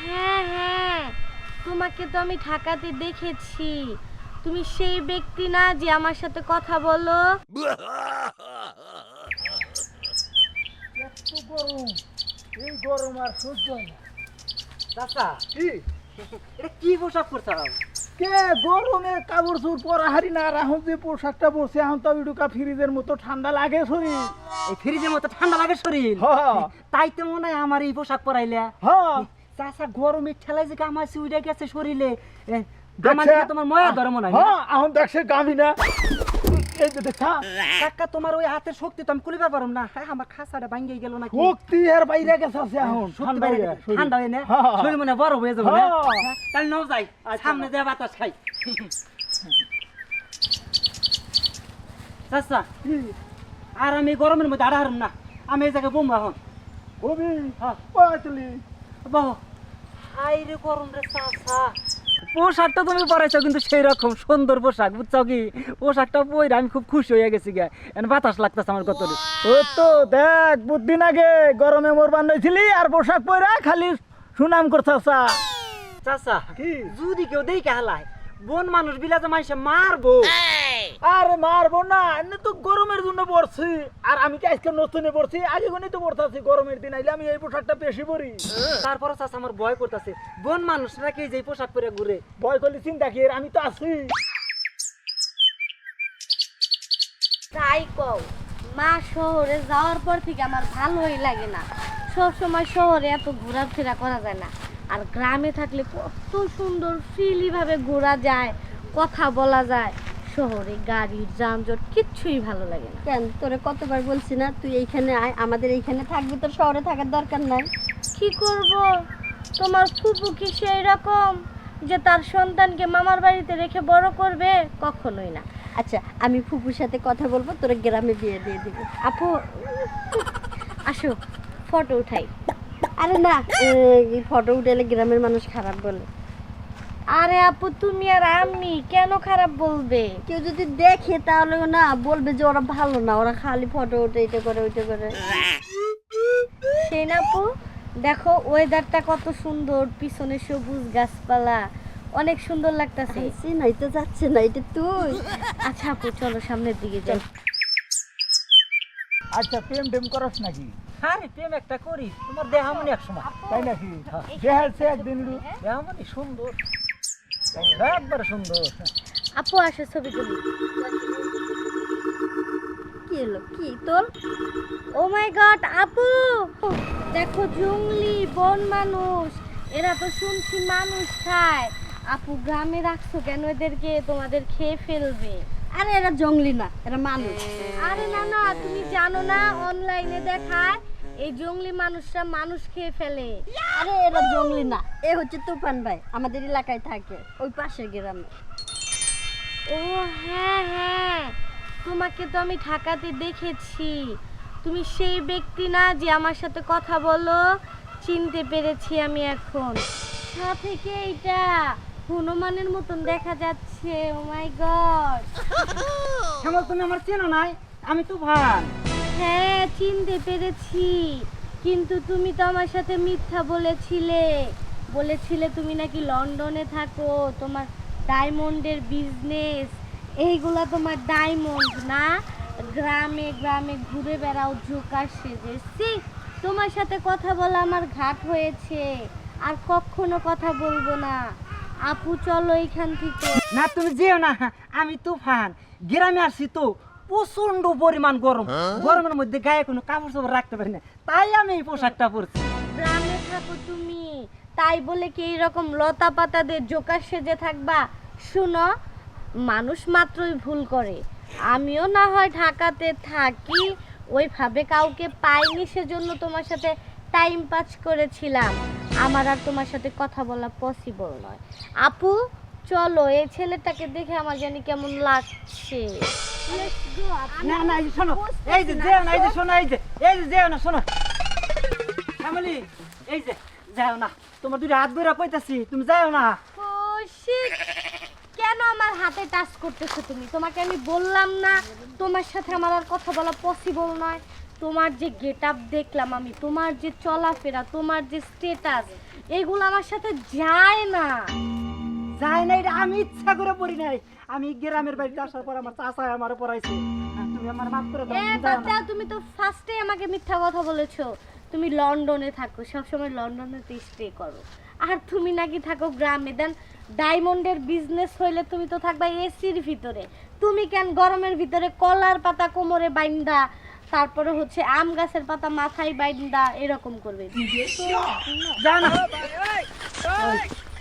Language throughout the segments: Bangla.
হ্যাঁ হ্যাঁ। তোমাকে তো আমি ঢাকাতে দেখেছি। তুমি সেই ব্যক্তি না যে আমার সাথে কথা বলো। এত গরম। এই গরম আর সহ্য না। চাচা কি? এটা কি পোশাক করছাও কে গরমে কাপড় চোপড় পরা হারি না আর এখন যে পোশাকটা পরছে এখন তো ওইটুকা ফ্রিজের মতো ঠান্ডা লাগে শরীর। এই ফ্রিজের মতো ঠান্ডা লাগে শরীর? তাই তো মনে হয় আমার এই পোশাক পরাইলে। হ। চাচা গরমে ঠেলাই যে গামাইছে উইটা গেছে শরীরে? আমার তোমার ময়া মনে হ্যাঁ? এখন দেখছে গামি না। এই যে দেখা কাকা তোমার ওই হাতের শক্তি তো আমি পারম না। হ্যাঁ আমার খাসাটা ভাঙ্গে গেল নাকি? শক্তি আর বাইরে গেছে আছে এখন ঠান্ডা হয়ে ঠান্ডা হয়ে না। হ্যাঁ। শরীর মনে বড় হয়ে যাবে না হ্যাঁ। হ্যাঁ, তাহলে নাও যাই। সামনে নাও। বাতাস খাই। চাচা আর আমি গরমের মধ্যে আড়া হারম না। আমি এই জায়গায় বোমা এখন। হ্যাঁ। বাহ। হাই রে গরম রে চাচা। পোশাকটা তুমি পরাইছো কিন্তু সেই রকম সুন্দর পোশাক বুঝছ কি? পোশাকটা পরে আমি খুব খুশি হয়ে গেছি গা বাতাস লাগতেছে আমার কত ও তো দেখ বুদ্দিন আগে গরমে মোর বান্ধাইছিলি আর পোশাক পরে খালি সুনাম করছাসা চাচা। কি? যদি কেউ দেখে হালায় বোন মানুষ বিলাতে মানুষে মারবো। আরে মারবো না এমনি তো গরমের জন্য পড়ছি। আর আমি কি আজকে নতুনে পড়ছি? আগে কোনি তো পড়তাছি গরমের দিন আইলে আমি এই পোশাকটা বেশি পরি। তারপরে চাচা আমার ভয় করতেছে। বোন মানুষরা কি যে পোশাক পরে ঘুরে। ভয় করলে চিন্তা কি আমি তো আছি। তাই কও মা শহরে যাওয়ার পর থেকে আমার ভালোই লাগে না। সব সময় শহরে এত ঘোরাফেরা করা যায় না। আর গ্রামে থাকলে কত সুন্দর ফ্রিলি ভাবে ঘোরা যায় কথা বলা যায়। শহরে গাড়ির যানজট কিচ্ছুই ভালো লাগে না। কেন? তোরে কতবার বলছি না তুই এইখানে আয় আমাদের এইখানে থাকবি তোর শহরে থাকার দরকার নাই। কি করব? তোমার ফুপু কি সেই রকম যে তার সন্তানকে মামার বাড়িতে রেখে বড় করবে? কখনোই না। আচ্ছা আমি ফুপুর সাথে কথা বলব তোর গ্রামে বিয়ে দিয়ে দিবি। আপু আসো ফটো উঠাই। আরে না এই ফটো উঠালে গ্রামের মানুষ খারাপ বলে। আরে আপু তুমি আর আমি কেন খারাপ বলবে? কেউ যদি দেখে তাহলে না বলবে যে ওরা ভালো না ওরা খালি ফটো উঠে এটা করে ওইটা করে। সেই না আপু দেখো ওয়েদারটা কত সুন্দর পিছনে সবুজ গাছপালা অনেক সুন্দর লাগতাছে। নাই তো যাচ্ছে না এটা তুই। আচ্ছা আপু চলো সামনের দিকে যাই। আচ্ছা প্রেম টেম করস নাকি? আরে প্রেম একটা করি। তোমার দেহামনি এক সময় তাই নাকি? দেখাচ্ছে একদিন দেহামনি সুন্দর। একবারে সুন্দর। আপু আসে ছবি তুলি। কি এলো কি তোর? ও মাই গড আপু! দেখো জঙ্গলি বন মানুষ। এরা তো শুনছি মানুষ খায়। আপু গ্রামে রাখছো কেন এদেরকে? তোমাদের খেয়ে ফেলবে। আরে এরা জঙ্গলি না এরা মানুষ। আরে না না তুমি জানো না অনলাইনে দেখায় এই জঙ্গলি মানুষরা মানুষ খেয়ে ফেলে। আরে এরা জঙ্গলি না। এ হচ্ছে তুফান ভাই আমাদের এলাকায় থাকে ওই পাশের গ্রামে। ও হ্যাঁ হ্যাঁ তোমাকে তো আমি ঢাকাতে দেখেছি। তুমি সেই ব্যক্তি না যে আমার সাথে কথা বলো? চিনতে পেরেছি আমি এখন। সাথে কে এটা হনুমানের মতন দেখা যাচ্ছে ও মাই গড শ্যামল তুমি আমার চেনো নাই আমি তুফান হ্যাঁ চিনতে পেরেছি। কিন্তু তুমি তো আমার সাথে মিথ্যা বলেছিলে। বলেছিলে তুমি নাকি লন্ডনে থাকো তোমার ডায়মন্ডের বিজনেস। এইগুলা তোমার ডায়মন্ড না? গ্রামে গ্রামে ঘুরে বেড়াও ঝোকার সেজে। সি তোমার সাথে কথা বলা আমার ঘাট হয়েছে। আর কখনো কথা বলব না। আপু চলো এইখান থেকে। না তুমি যেও না আমি তুফান। গ্রামে আসছি তো প্রচণ্ড পরিমাণ গরম। গরমের মধ্যে গায়ে কোনো কাপড় চাপড় রাখতে পারি না। তাই আমি এই পোশাকটা পরছি। গ্রামে থাকো তুমি। তাই বলে কি এইরকম লতা পাতাদের জোকার সেজে থাকবা? শুনো মানুষ মাত্রই ভুল করে। আমিও না হয় ঢাকাতে থাকি ওইভাবে কাউকে পাইনি সেজন্য তোমার সাথে টাইম পাস করেছিলাম। আমার আর তোমার সাথে কথা বলা পসিবল নয়। আপু চলো এই ছেলেটাকে দেখে আমার জানি কেমন লাগছে। Let's go, আপু। না না এই শোনো এই যে যেও না এই যে শোনো এই যে এই যে যেও না শোনো। শ্যামলি এই যে যাও না। তোমার দুটো হাত ধরে তুমি যাও না। কেন আমার হাতে টাচ করতেছো তুমি? তোমাকে আমি বললাম না তোমার সাথে আমার আর কথা বলা পসিবল নয়। তোমার যে গেট আপ দেখলাম আমি তোমার যে চলাফেরা তোমার যে স্টেটাস এগুলো আমার সাথে যায় না। যায় না এটা আমি ইচ্ছা করে পড়ি নাই। আমি গ্রামের বাড়িতে আসার পর আমার চাচা আমার পড়াইছে। তুমি আমার মাফ করে দাও এ বাচ্চা তুমি তো ফার্স্টে আমাকে মিথ্যা কথা বলেছ। তুমি লন্ডনে থাকো সবসময় লন্ডনে স্টে করো। আর তুমি নাকি থাকো গ্রামে দেন ডায়মন্ডের বিজনেস হইলে তুমি তো থাকবা এসির ভিতরে। তুমি কেন গরমের ভিতরে কলার পাতা কোমরে বাইন্দা তারপরে হচ্ছে আম গাছের পাতা মাথায় বাইন্দা এরকম করবে।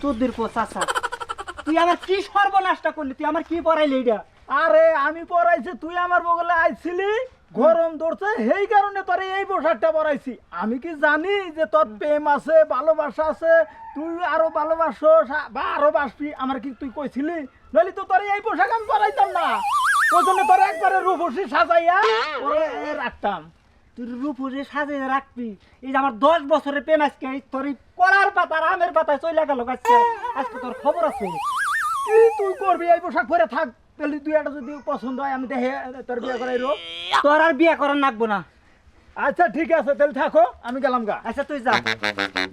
তোদের চাচা, তুই আমার কি সর্বনাশটা করলি? তুই আমার কি পড়াইলি এটা? আরে, আমি পরাইছি তুই আমার বগলে আইছিলি, গরম ধরছে, সেই কারণে তোর এই পোশাকটা পরাইছি। আমি কি জানি যে তোর প্রেম আছে, ভালোবাসা আছে, তুই আরও ভালোবাসো বা আরও বাসবি, আমার কি তুই কইছিলি? নইলে তো তোর এই পোশাক আমি পরাইতাম না। ওই জন্য তোর একবারে রূপসী সাজাইয়া ওরে রাখতাম। তুই রূপুরে সাজিয়ে রাখবি। এই যে আমার দশ বছরের প্রেম আজকে তোর এই কলার পাতা আমের পাতায় চলে গেল আজকে। আজকে তোর খবর আছে। তুই করবি এই পোশাক পরে থাক। তাহলে তুই একটা যদি পছন্দ হয় আমি দেখে তোর বিয়ে করাইরো তোর আর বিয়ে করার নাকবো না। আচ্ছা ঠিক আছে তাহলে থাকো আমি গেলাম গা। আচ্ছা তুই যা।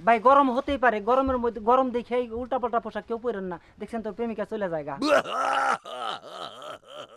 ভাই গরম হতেই পারে। গরমের মধ্যে গরম দেখে উল্টা পাল্টা পোশাক কেউ পরেন না। দেখছেন তোর প্রেমিকা চলে যায় গা।